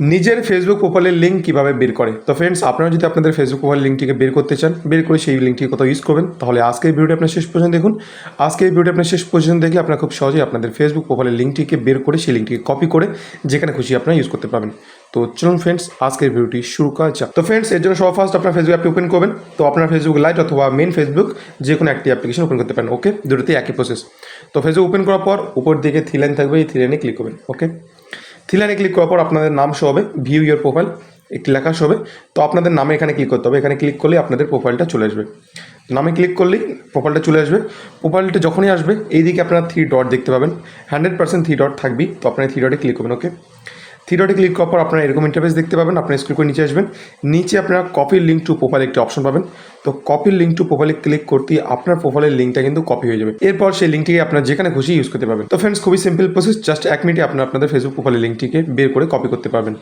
নিজের ফেসবুক প্রোফাইলের লিঙ্ক কীভাবে বের করে? তো ফ্রেন্ডস আপনারা যদি আপনাদের ফেসবুক প্রোফাইল লিঙ্কটিকে বের করতে চান, বের করে সেই লিঙ্কটিকে কোথাও ইউজ করবেন, তাহলে আজকের ভিডিওটি আপনার শেষ পর্যন্ত দেখুন। আজকের ভিডিওটি আপনার শেষ পর্যন্ত দেখলে আপনারা খুব সহজেই আপনাদের ফেসবুক প্রোফাইলের লিঙ্কটিকে বের করে সেই লিঙ্কটিকে কপি করে যেখানে খুশি আপনারা ইউজ করতে পারবেন। তো চলুন ফ্রেন্ডস আজকের ভিডিওটি শুরু করা যাক। তো ফ্রেন্ডস এর জন্য সব ফার্স্ট আপনার ফেসবুক অ্যাপটি ওপেন করবেন। তো আপনার ফেসবুক লাইট অথবা মেন ফেসবুক যে কোনো একটি অ্যাপ্লিকেশন ওপেন করতে পারেন ওকে দুটোতেই একই প্রসেস তো ফেসবুক ওপেন করার পর উপর দিকে থ্রি লাইন থাকবে, এই থ্রি লাইনে ক্লিক করবেন ওকে থ্রি ক্লিক করার পর আপনাদের নাম শো হবে ভিউ ইয়োর প্রোফাইল একটি লেখা শো হবে। তো আপনাদের নামে এখানে ক্লিক করতে হবে, এখানে ক্লিক করলেই আপনাদের প্রোফাইলটা চলে আসবে। নামে ক্লিক করলেই প্রোফাইলটা চলে আসবে। প্রোফাইলটা যখনই আসবে, এইদিকে আপনারা থ্রি ডট দেখতে পাবেন। হান্ড্রেড পার্সেন্ট থ্রি ডট থাকবেই, তো আপনারা থ্রি ডটে ক্লিক করবেন ওকে থ্রি ডটে ক্লিক করার পর আপনারা এরকম ইন্টারফেস দেখতে পাবেন আপনারা স্ক্রিন করে নিচে আসবেন। নিচে আপনারা কপির লিঙ্ক টু প্রোফাইল একটি অপশন পাবেন। তো কপির লিঙ্ক টু প্রোফাইলে ক্লিক করতেই আপনার প্রোফাইলের লিঙ্কটা কিন্তু কপি হয়ে যাবে। এরপর সেই লিঙ্কটিকে আপনার যেখানে খুশি ইউজ করতে পারবেন। তো ফ্রেন্ডস খুবই সিম্পল প্রসেস জাস্ট এক মিনিটে আপনারা আপনাদের ফেসবুক প্রোফাইলের লিঙ্কটিকে বের করে কপি করতে পারবেন।